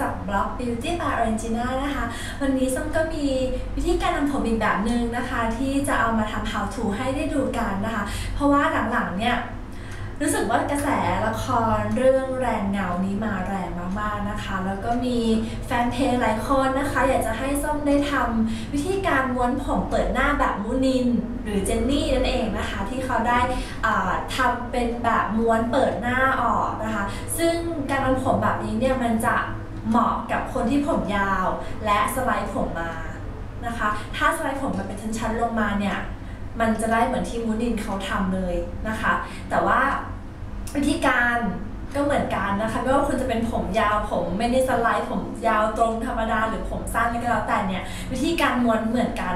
จากบล็อก Beauty by Orangina นะคะ วันนี้ส้มก็มีวิธีการทำผมอีกแบบหนึ่งนะคะ ที่จะเอามาทำ how to ให้ได้ดูกันนะคะ เพราะว่าหลังๆเนี่ยรู้สึกว่ากระแสละครเรื่องแรงเงานี้มาแรงมากๆนะคะ แล้วก็มีแฟนเพลงหลายคนนะคะ อยากจะให้ส้มได้ทำวิธีการม้วนผมเปิดหน้าแบบมูนิน หรือเจนนี่นั่นเองนะคะ ที่เขาได้ทำเป็นแบบม้วนเปิดหน้าออกนะคะ ซึ่งการทำผมแบบนี้เนี่ยมันจะ เหมาะกับคนที่ผมยาว และสไลด์ผมมานะคะ ถ้าสไลด์ผมมันเป็นชั้นๆลงมาเนี่ย มันจะได้เหมือนที่มูนินเขาทำเลยนะคะ แต่ว่าวิธีการก็เหมือนกันนะคะ ไม่ว่าคุณจะเป็นผมยาวผมไม่ได้สไลด์ผมยาวตรงธรรมดาหรือผมสั้นก็แล้วแต่เนี่ย วิธีการม้วนเหมือนกัน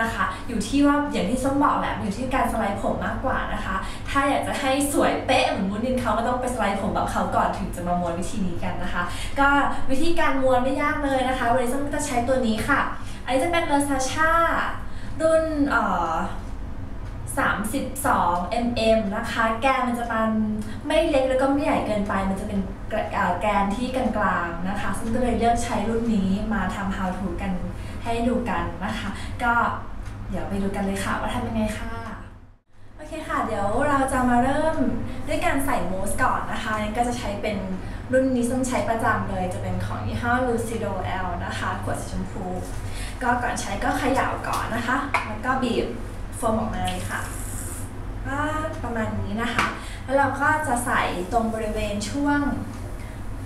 นะคะ อยู่ที่ว่าอย่างที่ส้มบอกแหละอยู่ที่การสไลด์ผมมากกว่านะคะ ถ้าอยากจะให้สวยเป๊ะเหมือนมูนินเขาก็ต้องไปสไลด์ผมแบบเขาก่อนถึงจะมาม้วนวิธีนี้กันนะคะ ก็วิธีการม้วนไม่ยากเลยนะคะวันนี้ส้มก็จะใช้ตัวนี้ค่ะ อันนี้จะเป็น Versace รุ่นเอ่อ32 mm นะคะ แกนมันจะมันไม่เล็กแล้วก็ไม่ใหญ่เกินไป มันจะเป็นแกรเอ่อแกนที่กลางๆนะคะ ซึ่งก็เลยเลือกใช้รุ่นนี้มาทำ how to กัน ให้ดูกันนะคะ ก็เดี๋ยวไปดูกันเลยค่ะว่าทำยังไงค่ะ โอเคค่ะ เดี๋ยวเราจะมาเริ่มด้วยการใส่มูสก่อนนะคะก็จะใช้เป็นรุ่นนี้ซึ่งใช้ประจำเลยจะเป็นของยี่ห้อ Lucido L นะคะขวดสีชมพู ก็ก่อนใช้ก็เขย่าก่อนนะคะ แล้วก็บีบโฟมออกมาเลยค่ะก็ประมาณนี้นะคะ แล้วเราก็จะใส่ตรงบริเวณช่วง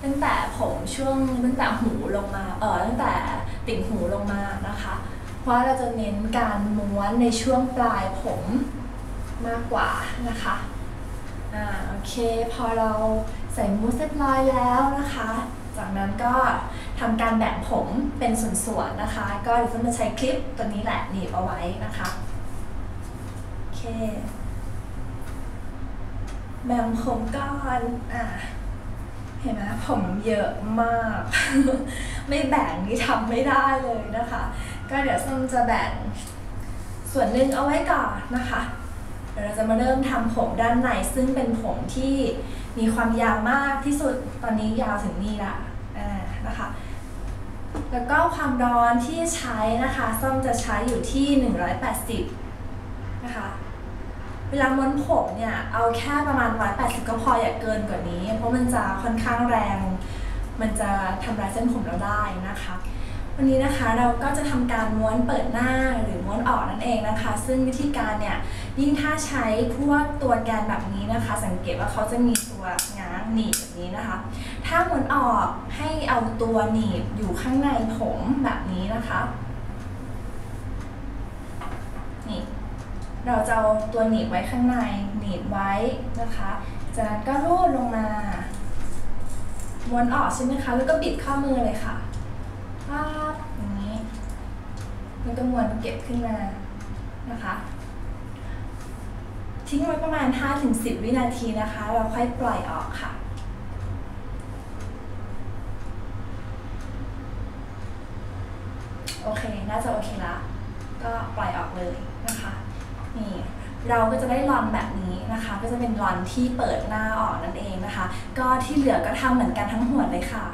ตั้งแต่ผมช่วงตั้งแต่หูลงมาเออตั้งแต่ ติ่งหูลงมานะคะ เพราะเราจะเน้นการม้วนในช่วงปลายผมมากกว่านะคะอ่าโอเค พอเราใส่มูสเรียบร้อยแล้วนะคะ จากนั้นก็ทำการแบ่งผมเป็นส่วนๆนะคะ ก็เดี๋ยวจะมาใช้คลิปตัวนี้แหละหนีบเอาไว้นะคะโอเคแบ่งผมก่อนอะ เห็นไหมผมเยอะมาก ไม่แบ่งนี่ทำไม่ได้เลยนะคะ ก็เดี๋ยวส้มจะแบ่งส่วนหนึ่งเอาไว้ก่อนนะคะเดี๋ยวเราจะมาเริ่มทำผมด้านในซึ่งเป็นผมที่มีความยาวมากที่สุดตอนนี้ยาวถึงนี่ละนะคะ แล้วก็ความร้อนที่ใช้นะคะส้มจะใช้อยู่ที่ 180 นะคะ เวลาม้วนผมเนี่ย เอาแค่ประมาณ180ก็พออย่าเกินกว่านี้ เพราะมันจะค่อนข้างแรง มันจะทำลายเส้นผมเราได้นะคะ วันนี้นะคะเราก็จะทำการม้วนเปิดหน้าหรือม้วนออกนั่นเองนะคะ ซึ่งวิธีการเนี่ยยิ่งถ้าใช้พวกตัวแกนแบบนี้นะคะ สังเกตว่าเขาจะมีตัวง้างหนีบแบบนี้นะคะ ถ้าม้วนออกให้เอาตัวหนีบอยู่ข้างในผมแบบนี้นะคะ นี่ เราจะเอาตัวหนีบไว้ข้างในหนีบไว้นะคะ จากนั้นก็รูดลงมาม้วนออกใช่ไหมคะ แล้วก็บิดข้อมือเลยค่ะปั๊บอย่างนี้แล้วก็ม้วนเก็บขึ้นมานะคะ ทิ้งไว้ประมาณ 5-10 วินาทีนะคะ เราค่อยปล่อยออกค่ะโอเค น่าจะโอเคละ ก็ปล่อยออกเลยนะคะ นี่เราก็จะได้รอนแบบนี้นะคะ ก็จะเป็นรอนที่เปิดหน้าออกนั่นเองนะคะ ก็ที่เหลือก็ทำเหมือนกันทั้งหัวเลยค่ะ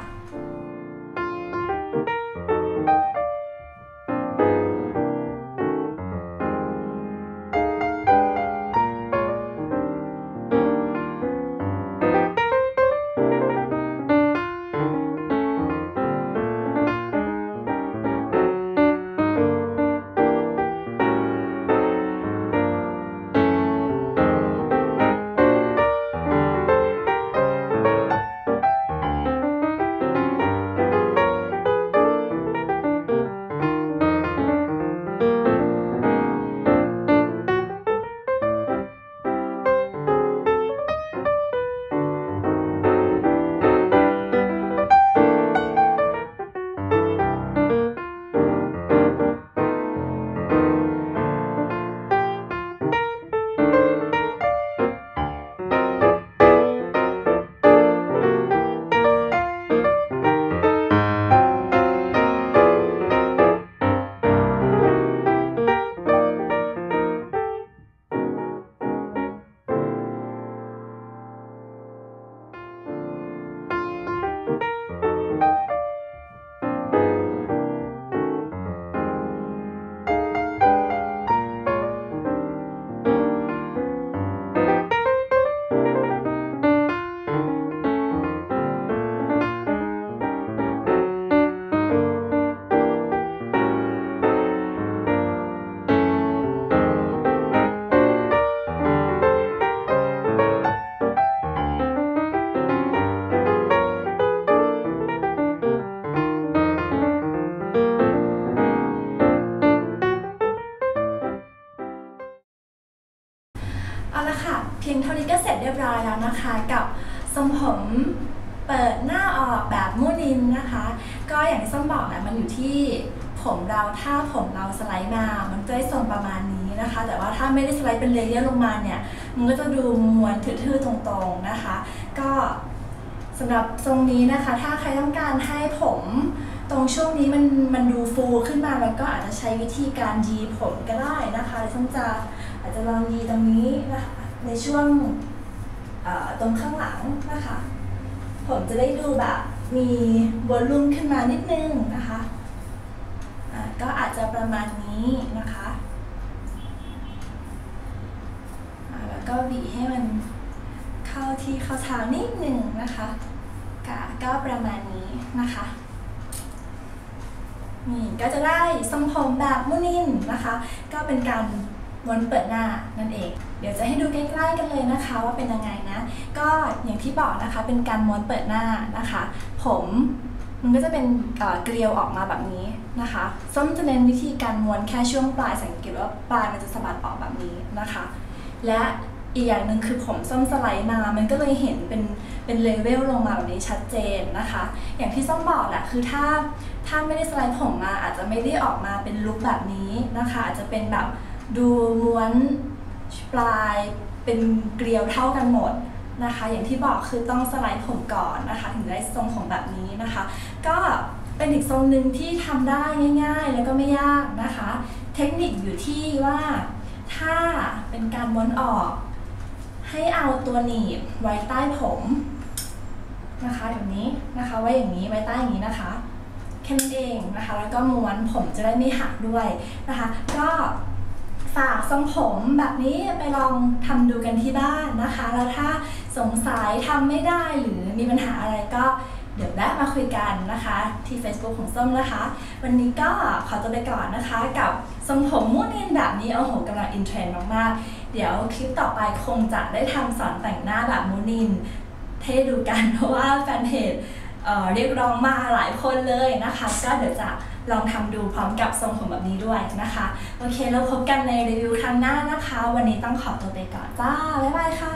เปิดหน้าออกแบบมูนินนะคะ ก็อย่างที่ส้มบอกแหละมันอยู่ที่ผมเราถ้าผมเราสไลด์มา มันก็ได้ทรงประมาณนี้นะคะ แต่ว่าถ้าไม่ได้สไลด์เป็นเลเยอร์ลงมาเนี่ย มันก็จะดูมวนทื่อๆตรงๆนะคะ ก็สำหรับทรงนี้นะคะ ถ้าใครต้องการให้ผมตรงช่วงนี้มันมันดูฟูขึ้นมาแล้วก็อาจจะใช้วิธีการยีผมก็ได้นะคะส้มจะอาจจะลองยีตรงนี้นะคะในช่วงตรงข้างหลังนะคะ ผมจะได้ดูแบบมีวอลลุ่มขึ้นมานิดนึงนะคะะก็อาจจะประมาณนี้นะคะะแล้วก็บีให้มันเข้าที่เข้าทางนิดนึงนะคะก,ก็ประมาณนี้นะคะนี่ก็จะได้ทรงผมแบบมุนินนะคะ ก็เป็นการ ม้วนเปิดหน้านั่นเอง เดี๋ยวจะให้ดูใกล้ๆกันเลยนะคะว่าเป็นยังไงนะ ก็อย่างที่บอกนะคะเป็นการม้วนเปิดหน้านะคะ ผมมันก็จะเป็นเกลียวออกมาแบบนี้นะคะส้มจะเน้นวิธีการม้วนแค่ช่วงปลายสังเกตว่าปลายมันจะสะบัดออกแบบนี้นะคะ และอีกอย่างหนึ่งคือผมส้มสไลด์มา มันก็เลยเห็นเป็นเป็นเลเวลลงมาแบบนี้ชัดเจนนะคะ อย่างที่ส้มบอกแหละคือถ้าถ้าไม่ได้สไลด์ผมมาอาจจะไม่ได้ออกมาเป็นลุคแบบนี้นะคะ อาจจะเป็นแบบ ดูม้วนปลายเป็นเกลียวเท่ากันหมดนะคะ อย่างที่บอกคือต้องสไลด์ผมก่อนนะคะ ถึงได้ทรงผมแบบนี้นะคะ ก็เป็นอีกทรงหนึ่งที่ทำได้ง่าย ๆ แล้วก็ไม่ยากนะคะ เทคนิคอยู่ที่ว่าถ้าเป็นการม้วนออก ให้เอาตัวหนีบไว้ใต้ผมนะคะแบบนี้นะคะไว้อย่างนี้ไว้ใต้อย่างนี้นะคะแค่นั้นเองนะคะ แล้วก็ม้วนผมจะได้ไม่หักด้วยนะคะ ก็ ฝากทรงผมแบบนี้ไปลองทำดูกันที่บ้านนะคะ แล้วถ้าสงสัยทำไม่ได้หรือมีปัญหาอะไรก็เดี๋ยวแวะมาคุยกันนะคะ ที่ Facebook ของส้มนะคะ วันนี้ก็ขอตัวไปก่อนนะคะ กับทรงผมมูนินแบบนี้โอ้โหกำลังอินเทรนด์มากๆ เดี๋ยวคลิปต่อไปคงจะได้ทำสอนแต่งหน้าแบบมูนินให้ดูกันเพราะว่าแฟนเพจเเรียกร้องมาหลายคนเลยนะคะ ก็เดี๋ยวจะ ลองทำดูพร้อมกับทรงผมแบบนี้ด้วยนะคะ โอเคเราพบกันในรีวิวครั้งหน้านะคะ วันนี้ต้องขอตัวไปก่อนจ้า บ๊ายบายค่ะ